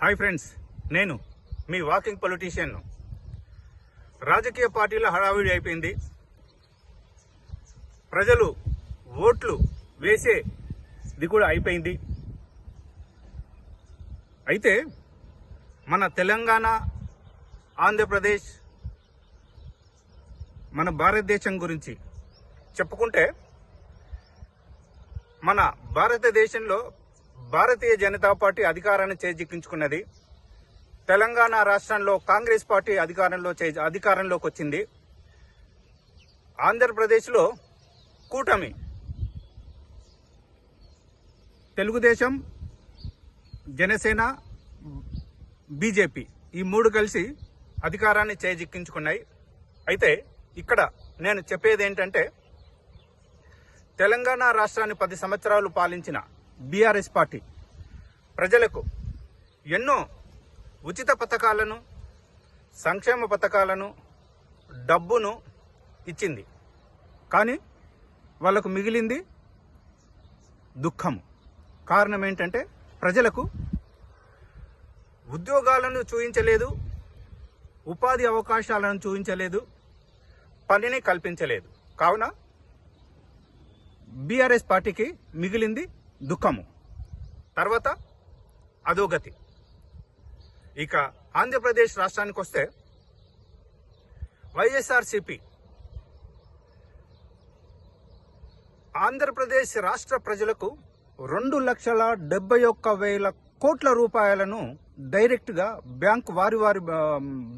Hi friends నేను మీ walking పొలిటీషియన్ను రాజకీయ పార్టీల హడావిడి అయిపోయింది. ప్రజలు ఓట్లు వేసేది కూడా అయిపోయింది. అయితే మన తెలంగాణ ఆంధ్రప్రదేశ్ మన భారతదేశం గురించి చెప్పుకుంటే మన భారతదేశంలో భారతీయ జనతా పార్టీ అధికారాన్ని చేజిక్కించుకున్నది. తెలంగాణ రాష్ట్రంలో కాంగ్రెస్ పార్టీ అధికారంలో చే- అధికారంలోకి వచ్చింది. ఆంధ్రప్రదేశ్లో కూటమి. తెలుగుదేశం జనసేన బీజేపీ ఈ మూడు కలిసి అధికారాన్ని చేజిక్కించుకున్నాయి. అయితే ఇక్కడ నేను చెప్పేది ఏంటంటే తెలంగాణ రాష్ట్రాన్ని పది సంవత్సరాలు పాలించిన బీఆర్ఎస్ పార్టీ ప్రజలకు ఎన్నో ఉచిత పథకాలను సంక్షేమ పథకాలను డబ్బును ఇచ్చింది. కానీ వాళ్ళకు మిగిలింది దుఃఖం కారణం ఏంటంటే ప్రజలకు ఉద్యోగాలను చూపించలేదు ఉపాధి అవకాశాలను చూపించలేదు పనిని కల్పించలేదు. కావున బీఆర్ఎస్ పార్టీకి మిగిలింది దుఃఖము. తర్వాత అధోగతి. ఇక ఆంధ్రప్రదేశ్ రాష్ట్రానికి వస్తే వైఎస్ఆర్సిపి. ఆంధ్రప్రదేశ్ రాష్ట్ర ప్రజలకు రెండు లక్షల డెబ్బై ఒక్క వేల కోట్ల రూపాయలను డైరెక్ట్గా బ్యాంక్ వారి వారి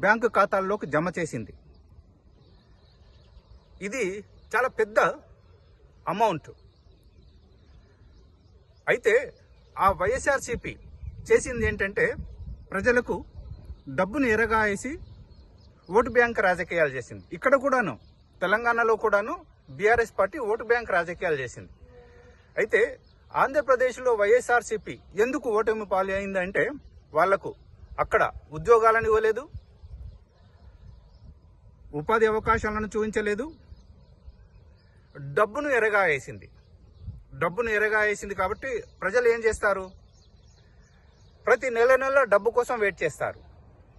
బ్యాంకు ఖాతాల్లోకి జమ చేసింది. ఇది చాలా పెద్ద అమౌంట్. అయితే ఆ వైఎస్ఆర్సిపి చేసింది ఏంటంటే ప్రజలకు డబ్బును ఎరగాయేసి ఓటు బ్యాంక్ రాజకీయాలు చేసింది. ఇక్కడ కూడాను తెలంగాణలో కూడాను బీఆర్ఎస్ పార్టీ ఓటు బ్యాంక్ రాజకీయాలు చేసింది. అయితే ఆంధ్రప్రదేశ్లో వైఎస్ఆర్సిపి ఎందుకు ఓటమి పాలు అయిందంటే వాళ్ళకు అక్కడ ఉద్యోగాలను ఇవ్వలేదు ఉపాధి అవకాశాలను చూపించలేదు డబ్బును ఎరగా వేసింది డబ్బును ఎరగా వేసింది కాబట్టి ప్రజలు ఏం చేస్తారు? ప్రతి నెల నెల డబ్బు కోసం వెయిట్ చేస్తారు.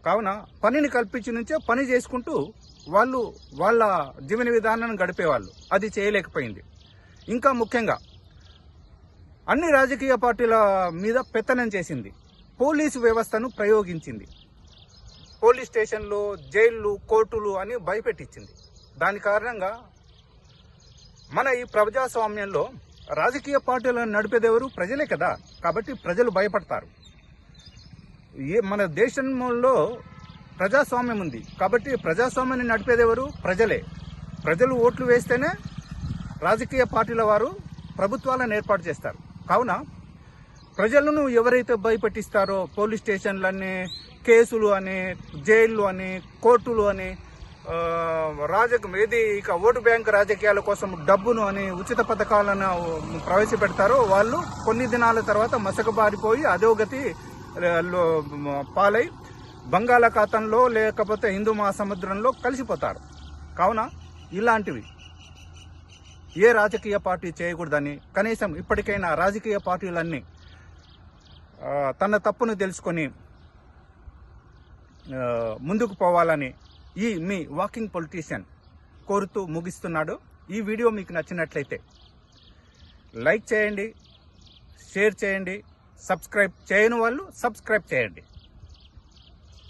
కావున పనిని కల్పించి నుంచే పని చేసుకుంటూ వాళ్ళు వాళ్ళ జీవన విధానాన్ని గడిపేవాళ్ళు. అది చేయలేకపోయింది. ఇంకా ముఖ్యంగా అన్ని రాజకీయ పార్టీల మీద పెత్తనం చేసింది. పోలీసు వ్యవస్థను ప్రయోగించింది. పోలీస్ స్టేషన్లు జైళ్ళు కోర్టులు అని భయపెట్టించింది. దాని కారణంగా మన ఈ ప్రజాస్వామ్యంలో రాజకీయ పార్టీలను నడిపేదెవరు ప్రజలే కదా. కాబట్టి ప్రజలు భయపడతారు. ఏ మన దేశంలో ప్రజాస్వామ్యం ఉంది. కాబట్టి ప్రజాస్వామ్యాన్ని నడిపేదెవరు ప్రజలే. ప్రజలు ఓట్లు వేస్తేనే రాజకీయ పార్టీల వారు ప్రభుత్వాలను ఏర్పాటు చేస్తారు. కావున ప్రజలను ఎవరైతే భయపెట్టిస్తారో పోలీస్ స్టేషన్లని కేసులు అని జైళ్ళు అని కోర్టులు అని రాజక ఏది ఇక ఓటు బ్యాంక్ రాజకీయాల కోసం డబ్బును అని ఉచిత పథకాలను ప్రవేశపెడతారో వాళ్ళు కొన్ని దినాల తర్వాత మసకబారిపోయి అధోగతి పాలై బంగాళాఖాతంలో లేకపోతే హిందూ మహాసముద్రంలో కలిసిపోతారు. కావున ఇలాంటివి ఏ రాజకీయ పార్టీ చేయకూడదని కనీసం ఇప్పటికైనా రాజకీయ పార్టీలన్నీ తన తప్పును తెలుసుకొని ముందుకు పోవాలని ఈ మీ వాకింగ్ పొలిటీషియన్ కోరుతూ ముగిస్తున్నాడు. ఈ వీడియో మీకు నచ్చినట్లయితే లైక్ చేయండి షేర్ చేయండి సబ్స్క్రైబ్ చేయని వాళ్ళు సబ్స్క్రైబ్ చేయండి.